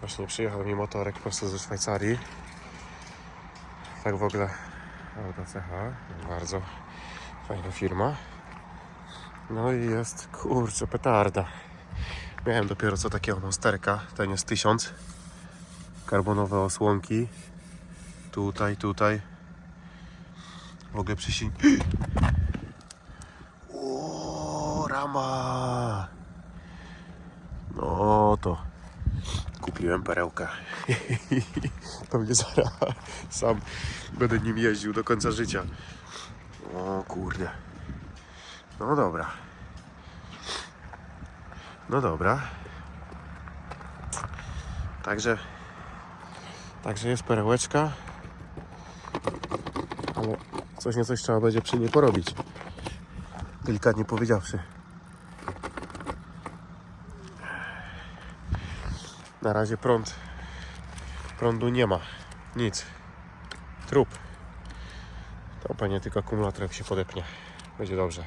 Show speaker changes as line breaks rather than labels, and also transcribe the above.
Właśnie przyjechał mi motorek prosto ze Szwajcarii. Tak w ogóle auta CH, bardzo fajna firma. No i jest, kurczę, petarda. Miałem dopiero co takiego monsterka, ten jest 1000. Karbonowe osłonki. Tutaj, tutaj. W ogóle przysiń... O, rama! No to kupiłem perełkę. Pewnie zaraz sam będę nim jeździł do końca życia. O kurde. No dobra. No dobra. Także Także jest perełeczka. Ale coś nie coś trzeba będzie przy niej porobić. Delikatnie powiedziawszy. Na razie prąd. Prądu nie ma. Nic. Trup. To pewnie tylko akumulator jak się podepnie. Będzie dobrze.